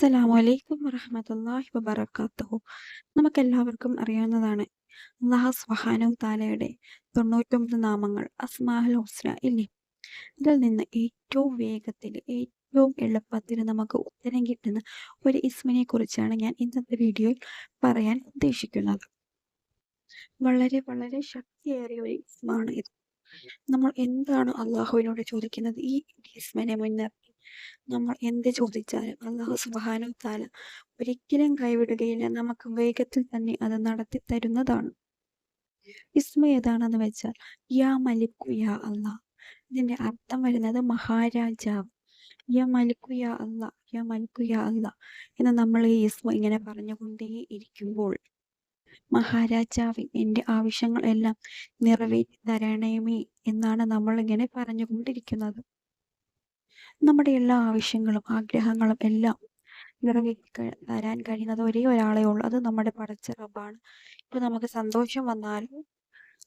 അസ്സലാമു അലൈക്കും വറഹ്മത്തുള്ളാഹി വബറകാതുഹു നമുക്കെല്ലാവർക്കും അറിയാവുന്നതാണ് അള്ളാഹു സുബ്ഹാനഹു താലയുടെ തൊണ്ണൂറ്റൊമ്പത് നാമങ്ങൾ അസ്മാഉൽ ഹുസ്ന ഇല്ലേ? ഇതിൽ നിന്ന് ഏറ്റവും വേഗത്തിൽ ഏറ്റവും എളുപ്പത്തിൽ നമുക്ക് ഉത്തരം കിട്ടുന്ന ഒരു ഇസ്മിനെ കുറിച്ചാണ് ഞാൻ ഇന്നത്തെ വീഡിയോയിൽ പറയാൻ ഉദ്ദേശിക്കുന്നത്. വളരെ വളരെ ശക്തിയേറിയ ഒരു ഇസ്മാണ് ഇത്. നമ്മൾ എന്താണ് അള്ളാഹുവിനോട് ചോദിക്കുന്നത്? ഈ ഇസ്മനെ മുൻനിർത്തി നമ്മൾ എന്ത് ചോദിച്ചാലും അള്ളാഹു സുബ്ഹാനഹു തആല ഒരിക്കലും കൈവിടുകയില്ല. നമുക്ക് വേഗത്തിൽ തന്നെ അത് നടത്തി തരുന്നതാണ്. ഇസ്മ ഏതാണെന്ന് വെച്ചാൽ യാ മലിക്കു യാ അള്ളാ ഇതിന്റെ അർത്ഥം വരുന്നത് മഹാരാജാവ്. യാ മലിക്കു യാ അല്ല യാ മലിക്കു യാ അല്ല എന്ന് നമ്മൾ ഈ ഇസ്മ ഇങ്ങനെ പറഞ്ഞുകൊണ്ടേ ഇരിക്കുമ്പോൾ മഹാരാജാവേ എന്റെ ആവശ്യങ്ങൾ എല്ലാം നിറവേറ്റി തരണമേ എന്നാണ് നമ്മൾ ഇങ്ങനെ പറഞ്ഞുകൊണ്ടിരിക്കുന്നത്. നമ്മുടെ എല്ലാ ആവശ്യങ്ങളും ആഗ്രഹങ്ങളും എല്ലാം നിറവേറ്റി തരാൻ കഴിയുന്നത് ഒരേ ഒരാളെ ഉള്ളൂ. അത് നമ്മുടെ പടച്ച റബ്ബാണ് ഇപ്പൊ നമുക്ക് സന്തോഷം വന്നാലും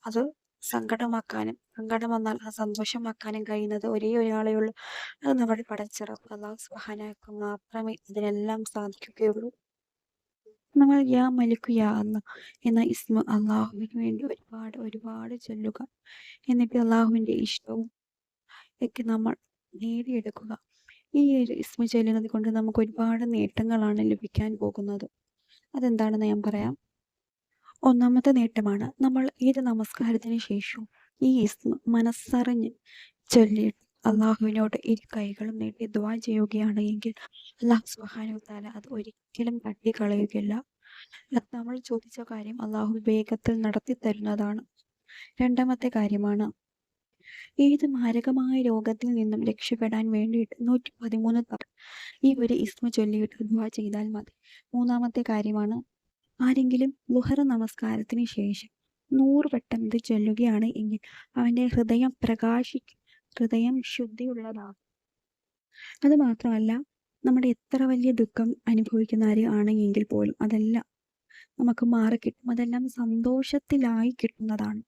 അത് സങ്കടമാക്കാനും സങ്കടം വന്നാൽ അത് സന്തോഷമാക്കാനും കഴിയുന്നത് ഒരേ ഒരാളേ ഉള്ളൂ. അത് നമ്മുടെ പടച്ച റബ്ബ് അള്ളാഹു സുബ്ഹാനഹു മാത്രമേ ഇതിനെല്ലാം സാധിക്കുകയുള്ളൂ. നമ്മൾ യാ മലിക്കു യാ അല്ല എന്ന ഇസ്മ അള്ളാഹുവിന് വേണ്ടി ഒരുപാട് ഒരുപാട് ചൊല്ലുക. എന്നിട്ട് അള്ളാഹുവിന്റെ ഇഷ്ടവും ഒക്കെ നമ്മൾ നേടിയെടുക്കുക. ഈ ഇസ്മ ചൊല്ലുന്നത് കൊണ്ട് നമുക്ക് ഒരുപാട് നേട്ടങ്ങളാണ് ലഭിക്കാൻ പോകുന്നത്. അതെന്താണെന്ന് ഞാൻ പറയാം. ഒന്നാമത്തെ നേട്ടമാണ് നമ്മൾ ഏത് നമസ്കാരത്തിന് ശേഷവും ഈ ഇസ്മ മനസ്സറിഞ്ഞ് ചൊല്ലി അള്ളാഹുവിനോട് ഇരു കൈകളും നീട്ടി ദ്വാ ചെയ്യുകയാണ് എങ്കിൽ അള്ളാഹു താല അത് ഒരിക്കലും തട്ടിക്കളയുകയില്ല. നമ്മൾ ചോദിച്ച കാര്യം അള്ളാഹു വേഗത്തിൽ നടത്തി തരുന്നതാണ് രണ്ടാമത്തെ കാര്യമാണ് ഏത് മാരകമായ രോഗത്തിൽ നിന്നും രക്ഷപ്പെടാൻ വേണ്ടിയിട്ട് നൂറ്റി പതിമൂന്ന് തവണ ഈ ഒരു ഇസ്മ ചൊല്ലിയിട്ട് ദുവാ ചെയ്താൽ മതി. മൂന്നാമത്തെ കാര്യമാണ് ആരെങ്കിലും ഗുഹറ നമസ്കാരത്തിന് ശേഷം നൂറ് വട്ടം ഇത് ചൊല്ലുകയാണ് എങ്കിൽ അവന്റെ ഹൃദയം പ്രകാശിക്കും ഹൃദയം ശുദ്ധിയുള്ളതാകും. അത് മാത്രമല്ല നമ്മുടെ എത്ര വലിയ ദുഃഖം അനുഭവിക്കുന്ന ആര് ആണെങ്കിൽ പോലും അതെല്ലാം നമുക്ക് മാറിക്കിട്ടും. അതെല്ലാം സന്തോഷത്തിലായി കിട്ടുന്നതാണ്.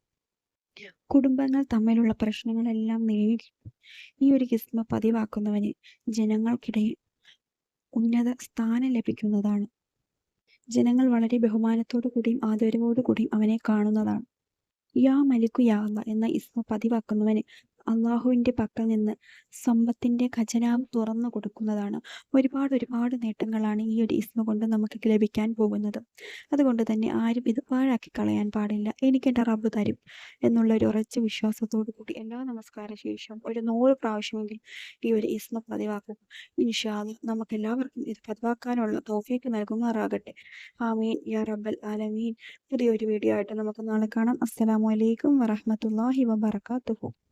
കുടുംബങ്ങൾ തമ്മിലുള്ള പ്രശ്നങ്ങളെല്ലാം നേരി ഈ ഒരു കിസ്മ പതിവാക്കുന്നവന് ജനങ്ങൾക്കിടയിൽ ഉന്നത സ്ഥാനം ലഭിക്കുന്നതാണ്. ജനങ്ങൾ വളരെ ബഹുമാനത്തോടു കൂടിയും ആദരവോടു കൂടിയും അവനെ കാണുന്നതാണ്. യാ മലിക്കു യാ എന്ന ഇസ്മ പതിവാക്കുന്നവന് അള്ളാഹുവിന്റെ പക്കൽ നിന്ന് സമ്പത്തിന്റെ ഖജനാവ് തുറന്നു കൊടുക്കുന്നതാണ്. ഒരുപാട് ഒരുപാട് നേട്ടങ്ങളാണ് ഈ ഒരു ഇസ്മ കൊണ്ട് നമുക്ക് ലഭിക്കാൻ പോകുന്നത്. അതുകൊണ്ട് തന്നെ ആരും ഇത് പാഴാക്കി കളയാൻ പാടില്ല. എനിക്ക് എന്റെ റബ്ബ് തരും എന്നുള്ള ഒരു ഉറച്ച വിശ്വാസത്തോടു കൂടി എല്ലാ നമസ്കാര ശേഷം ഒരു നൂറ് പ്രാവശ്യമെങ്കിൽ ഈ ഒരു ഇസ്മ പതിവാക്കും ഇൻഷാൽ നമുക്ക് എല്ലാവർക്കും ഇത് പതിവാക്കാനുള്ള തോഫിക്ക് നൽകുമാറാകട്ടെ. ആമീൻ. യാ റബ്ബൽ ആലമീൻ. പുതിയൊരു വീഡിയോ ആയിട്ട് നമുക്ക് നാളെ കാണാം. അസ്സലാമു അലൈക്കും വറഹമത്തല്ലാഹി വബർക്കാത്തുഹു